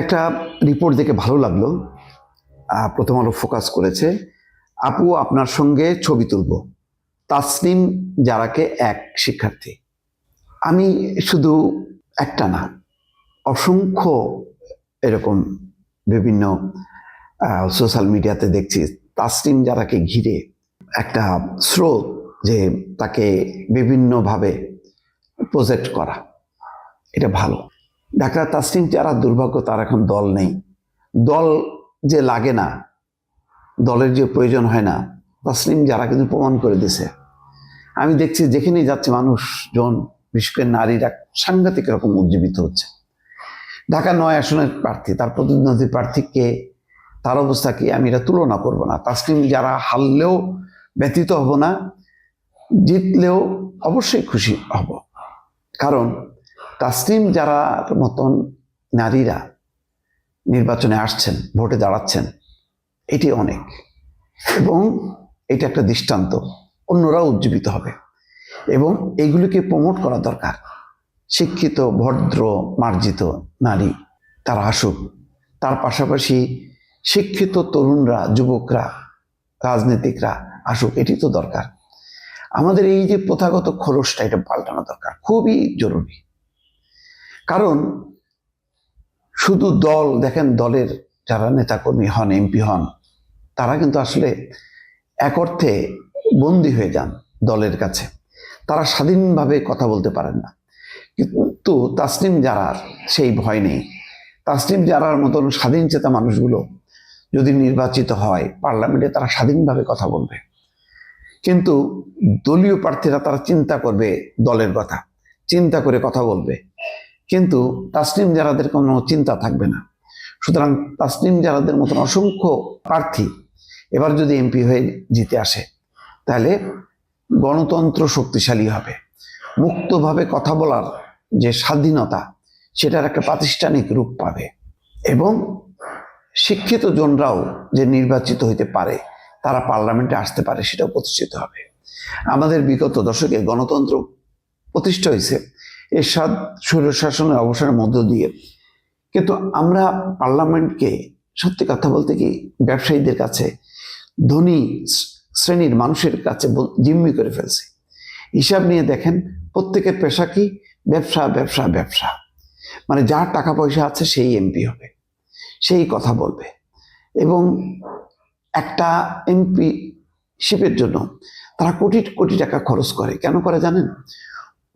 একটা রিপোর্ট দেখে ভালো লাগল। প্রথম আলো ফোকাস করেছে। আপু, আপনার সঙ্গে ছবি তুলব। তাসনিম যারাকে এক শিক্ষার্থী। আমি শুধু একটা না, অসংখ্য এরকম বিভিন্ন সোশ্যাল মিডিয়াতে দেখছি। তাসনিম যারাকে ঘিরে একটা স্রোত যে তাকে বিভিন্নভাবে প্রজেক্ট করা। এটা ভালো। ডাক্তার তাসনিম যারা দুর্ভাগ্য, তার এখন দল নেই। দল যে লাগে না, দলের যে প্রয়োজন হয় না, তাসনিম যারা কিন্তু প্রমাণ করে দিছে। আমি দেখছি যেখানেই যাচ্ছে মানুষজন, বিশেষ নারীরা, সাংঘাতিক রকম উজ্জীবিত হচ্ছে। ঢাকা নয় আসনের প্রার্থী, তার প্রতিদ্বন্দ্বী প্রার্থীকে তার অবস্থা কি আমি এটা তুলনা করব না। তাসলিম যারা হারলেও ব্যতীত হব না, জিতলেও অবশ্যই খুশি হব। কারণ তাসনিম যারা মতন নারীরা নির্বাচনে আসছেন, ভোটে দাঁড়াচ্ছেন, এটি অনেক। এবং এটা একটা দৃষ্টান্ত, অন্যরাও উজ্জীবিত হবে। এবং এইগুলিকে প্রমোট করা দরকার। শিক্ষিত, ভদ্র, মার্জিত নারী, তারা আসুক। তার পাশাপাশি শিক্ষিত তরুণরা, যুবকরা, রাজনীতিকরা আসুক, এটি তো দরকার। আমাদের এই যে প্রথাগত খোলসটা এটা পাল্টানো দরকার। খুবই জরুরি। কারণ শুধু দল, দেখেন দলের যারা নেতাকর্মী হন, এমপি হন, তারা কিন্তু আসলে এক অর্থে বন্দী হয়ে যান দলের কাছে। তারা স্বাধীনভাবে কথা বলতে পারেন না। কিন্তু তাসনিম যারার সেই ভয় নেই। তাসনিম যারার মতন স্বাধীন চেতা মানুষগুলো যদি নির্বাচিত হয়, পার্লামেন্টে তারা স্বাধীনভাবে কথা বলবে। কিন্তু দলীয় প্রার্থীরা তারা চিন্তা করবে দলের কথা, চিন্তা করে কথা বলবে। কিন্তু তাসনিম যারাদের কোনো চিন্তা থাকবে না। সুতরাং তাসনিম যারাদের মতন অসংখ্য প্রার্থী এবার যদি এমপি হয়ে জিতে আসে, তাহলে গণতন্ত্র শক্তিশালী হবে। মুক্তভাবে কথা বলার যে স্বাধীনতা, সেটার একটা প্রাতিষ্ঠানিক রূপ পাবে এবং শিক্ষিত জনরাও যে নির্বাচিত হইতে পারে, তারা পার্লামেন্টে আসতে পারে, সেটাও প্রতিষ্ঠিত হবে। আমাদের বিগত দশকে গণতন্ত্র প্রতিষ্ঠা হয়েছে এরশাদ স্বৈরশাসনের অবসরের মধ্য দিয়ে। কিন্তু আমরা পার্লামেন্টকে সত্যি কথা বলতে কি ব্যবসায়ীদের কাছে, ধনী শ্রেণির মানুষের কাছে জিম্মি করে ফেলছি। হিসাব নিয়ে দেখেন, প্রত্যেকের পেশা কি? ব্যবসা ব্যবসা ব্যবসা। মানে যার টাকা পয়সা আছে সেই এমপি হবে, সেই কথা বলবে। এবং একটা এমপি শিপের জন্য তারা কোটি কোটি টাকা খরচ করে। কেন করে জানেন?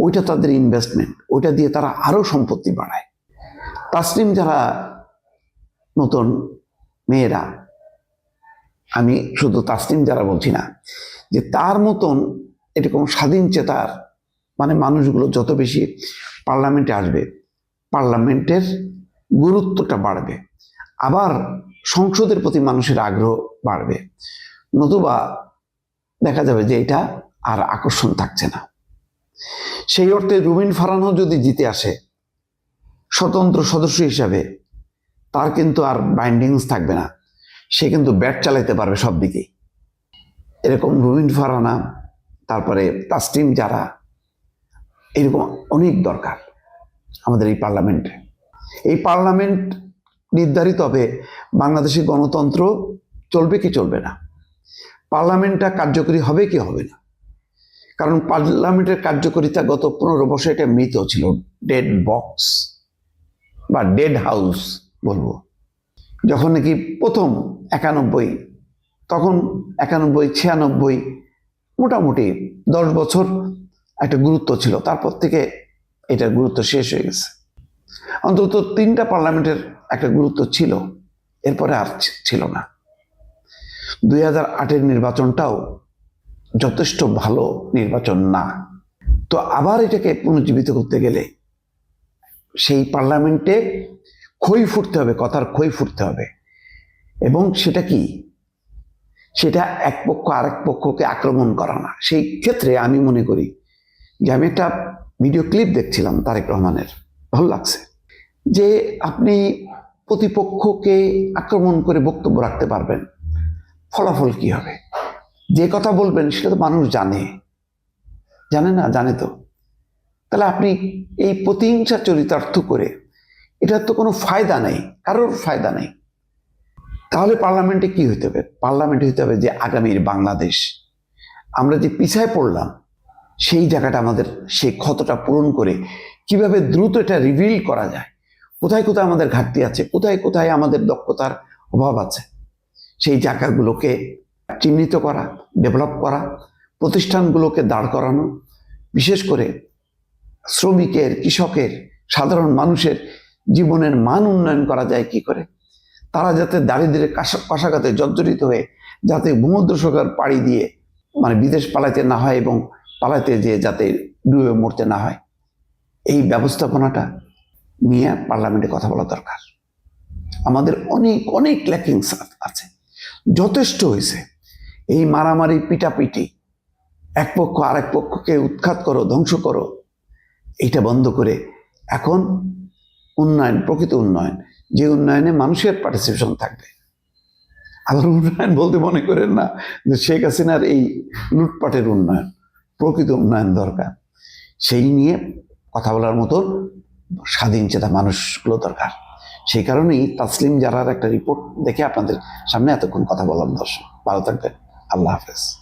ওইটা তাদের ইনভেস্টমেন্ট ওইটা দিয়ে তারা আরও সম্পত্তি বাড়ায়। তাসলিম যারা নতুন মেয়েরা, আমি শুধু তাসলিম যারা বলছি না, যে তার মতন এরকম স্বাধীন চেতার মানে মানুষগুলো যত বেশি পার্লামেন্টে আসবে, পার্লামেন্টের গুরুত্বটা বাড়বে। আবার সংসদের প্রতি মানুষের আগ্রহ বাড়বে। নতুবা দেখা যাবে যে এটা আর আকর্ষণ থাকছে না। সেই অর্থে রুবিন ফারানও যদি জিতে আসে, স্বতন্ত্র সদস্য হিসাবে তার কিন্তু আর বাইন্ডিংস থাকবে না। সে কিন্তু ব্যাট চালাইতে পারবে সব দিকেই। এরকম রুবিন ফারানা, তারপরে তাসটিম যারা এরকম অনেক দরকার আমাদের এই পার্লামেন্টে এই পার্লামেন্ট নির্ধারিত হবে, বাংলাদেশের গণতন্ত্র চলবে কি চলবে না? পার্লামেন্টটা কার্যকরী হবে কি হবে না? কারণ পার্লামেন্টের কার্যকারিতা গত পনেরো বছর এটা মৃত ছিল ডেড বক্স বা ডেড হাউস বলব। যখন নাকি প্রথম একানব্বই, তখন একানব্বই, ছিয়ানব্বই মোটামুটি দশ বছর একটা গুরুত্ব ছিল, তারপর থেকে এটার গুরুত্ব শেষ হয়ে গেছে। অন্তত তিনটা পার্লামেন্টের একটা গুরুত্ব ছিল, এরপরে আর ছিল না। দুই হাজার আটের নির্বাচনটাও যথেষ্ট ভালো নির্বাচন না। তো আবার এটাকে পুনর্জীবিত করতে গেলে সেই পার্লামেন্টে খই ফুটতে হবে, কথার খই ফুটতে হবে। এবং সেটা কি? সেটা এক পক্ষ আরেক পক্ষকে আক্রমণ করা না। সেই ক্ষেত্রে আমি মনে করি যে আমি একটা ভিডিও ক্লিপ দেখছিলাম তারেক রহমানের, ভালো লাগছে। যে আপনি প্রতিপক্ষকে আক্রমণ করে বক্তব্য রাখতে পারবেন, ফলাফল কি হবে? যে কথা বলবেন সেটা তো মানুষ জানে। জানে না? জানে তো। তাহলে আপনি এই প্রতিহিংসা চরিতার্থ করে এটার তো কোনো ফায়দা নেই। কারোর ফায়দা নেই। তাহলে পার্লামেন্টে কি হইতে হবে? পার্লামেন্টে হইতে হবে যে আগামীর বাংলাদেশ। আমরা যে পিছায় পড়লাম, সেই জায়গাটা আমাদের সেই ক্ষতটা পূরণ করে কীভাবে দ্রুত এটা রিভিল করা যায়? কোথায় কোথায় আমাদের ঘাটতি আছে? কোথায় কোথায় আমাদের দক্ষতার অভাব আছে? সেই জায়গাগুলোকে চিহ্নিত করা ডেভেলপ করা, প্রতিষ্ঠানগুলোকে দাঁড় করানো, বিশেষ করে শ্রমিকের, কৃষকের, সাধারণ মানুষের জীবনের মান উন্নয়ন করা যায় কি করে? তারা যাতে দারিদ্রের কষাঘাতে জর্জরিত হয়ে, যাতে ভূমধ্য পাড়ি দিয়ে মানে বিদেশ পালাইতে না হয় এবং পালাইতে যেয়ে যাতে ডুবে মরতে না হয়। এই ব্যবস্থাপনাটা নিয়ে পার্লামেন্টে কথা বলা দরকার। আমাদের অনেক অনেক ল্যাকিংস আছে। যথেষ্ট হয়েছে। এই মারামারি পিটাপিটি। এক পক্ষ আরেক পক্ষকে উৎখাত করো, ধ্বংস করো। এইটা বন্ধ করে এখন উন্নয়ন, প্রকৃত উন্নয়ন। যে উন্নয়নে মানুষের পার্টিসিপেশন থাকবে। আবার উন্নয়ন বলতে মনে করেন না যে শেখ হাসিনার এই লুটপাটের উন্নয়ন, প্রকৃত উন্নয়ন দরকার। সেই নিয়ে কথা বলার মতন স্বাধীন চেতা মানুষগুলো দরকার। সেই কারণেই তাসলিম জারার একটা রিপোর্ট দেখে আপনাদের সামনে এতক্ষণ কথা বললাম দর্শক ভালো থাকবেন। আল্লাহ হাফেজ।